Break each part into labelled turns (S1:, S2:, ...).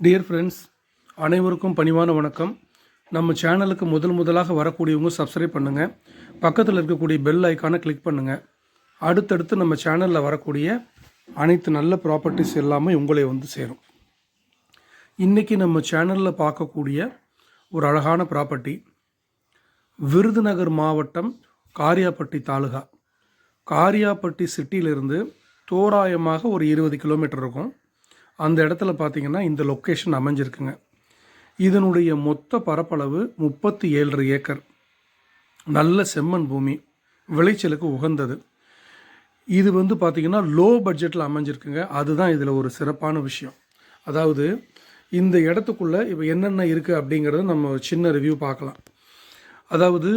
S1: Dear friends அனைவருக்கும் பணிவான வணக்கம். நம்ம சேனலுக்கு முதல் முதலாக வரக்கூடியவங்க சப்ஸ்கிரைப் பண்ணுங்கள் பக்கத்தில் இருக்கக்கூடிய பெல் ஐக்கானை கிளிக் பண்ணுங்கள் அடுத்தடுத்து நம்ம சேனலில் வரக்கூடிய அனைத்து நல்ல ப்ராப்பர்ட்டிஸ் எல்லாமே உங்களை வந்து சேரும். இன்றைக்கி நம்ம சேனலில் பார்க்கக்கூடிய ஒரு அழகான ப்ராப்பர்ட்டி விருதுநகர் மாவட்டம் காரியாப்பட்டி தாலுகா. காரியாப்பட்டி சிட்டியிலிருந்து தோராயமாக ஒரு இருபது கிலோமீட்டர் இருக்கும். அந்த இடத்துல பார்த்தீங்கன்னா இந்த லொக்கேஷன் அமைஞ்சிருக்குங்க. இதனுடைய மொத்த பரப்பளவு முப்பத்தி ஏழரை ஏக்கர். நல்ல செம்மண் பூமி. விளைச்சலுக்கு உகந்தது. இது வந்து பார்த்திங்கன்னா லோ பட்ஜெட்டில் அமைஞ்சிருக்குங்க. அதுதான் இதில் ஒரு சிறப்பான விஷயம். அதாவது இந்த இடத்துக்குள்ளே இப்போ என்னென்ன இருக்குது அப்படிங்கிறத நம்ம ஒரு சின்ன ரிவ்யூ பார்க்கலாம். அதாவது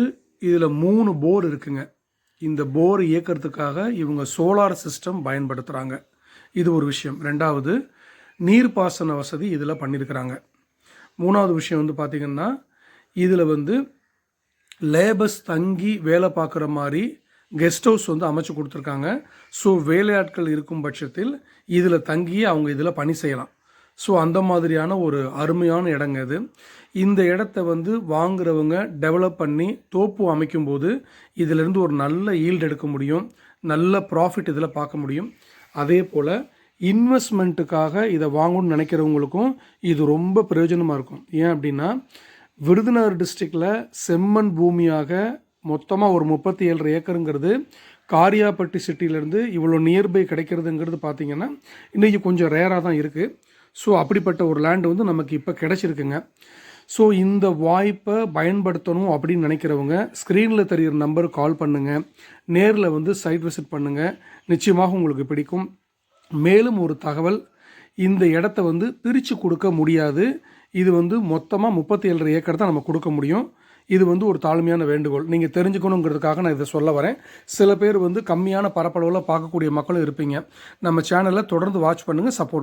S1: இதில் மூணு போர் இருக்குங்க. இந்த போர் இயக்கிறதுக்காக இவங்க சோலார் சிஸ்டம் பயன்படுத்துகிறாங்க இது ஒரு விஷயம். ரெண்டாவது நீர்ப்பாசன வசதி இதில் பண்ணியிருக்கிறாங்க மூணாவது விஷயம் வந்து பார்த்திங்கன்னா இதில் வந்து லேபர்ஸ் தங்கி வேலை பார்க்குற மாதிரி கெஸ்ட் ஹவுஸ் வந்து அமைச்சு கொடுத்துருக்காங்க. ஸோ வேலையாட்கள் இருக்கும் பட்சத்தில் இதில் தங்கி அவங்க இதில் பணி செய்யலாம். ஸோ அந்த மாதிரியான ஒரு அருமையான இடங்க இது. இந்த இடத்த வந்து வாங்குறவங்க டெவலப் பண்ணி தோப்பு அமைக்கும்போது இதிலிருந்து ஒரு நல்ல ஈல்டு எடுக்க முடியும். நல்ல ப்ராஃபிட் இதில் பார்க்க முடியும். அதே போல் இன்வெஸ்ட்மெண்ட்டுக்காக இதை வாங்கணும்னு நினைக்கிறவங்களுக்கும் இது ரொம்ப பிரயோஜனமாக இருக்கும். ஏன் அப்படின்னா விருதுநகர் டிஸ்ட்ரிக்டில் செம்மண் பூமியாக மொத்தமாக ஒரு முப்பத்தி ஏழு ஏக்கருங்கிறது காரியாப்பட்டி சிட்டியிலேருந்து இவ்வளோ நியர்பை கிடைக்கிறதுங்கிறது பார்த்திங்கன்னா இன்றைக்கி கொஞ்சம் ரேராக தான் இருக்குது ஸோ அப்படிப்பட்ட ஒரு லேண்டு வந்து நமக்கு இப்போ கிடச்சிருக்குங்க. ஸோ இந்த வாய்ப்பை பயன்படுத்தணும் அப்படின்னு நினைக்கிறவங்க ஸ்க்ரீனில் தெரிகிற நம்பருக்கு கால் பண்ணுங்கள் நேரில் வந்து சைட் விசிட் பண்ணுங்கள் நிச்சயமாக உங்களுக்கு பிடிக்கும். மேலும் ஒரு தகவல் இந்த இடத்த வந்து பிரித்து கொடுக்க முடியாது. இது வந்து மொத்தமாக முப்பத்தி ஏழரை ஏக்கர் தான் நம்ம கொடுக்க முடியும். இது வந்து ஒரு தாழ்மையான வேண்டுகோள். நீங்கள் தெரிஞ்சுக்கணுங்கிறதுக்காக நான் இதை சொல்ல வரேன். சில பேர் வந்து கம்மியான பரப்பளவில் பார்க்கக்கூடிய மக்களும் இருப்பீங்க. நம்ம சேனலை தொடர்ந்து வாட்ச் பண்ணுங்கள் சப்போர்ட்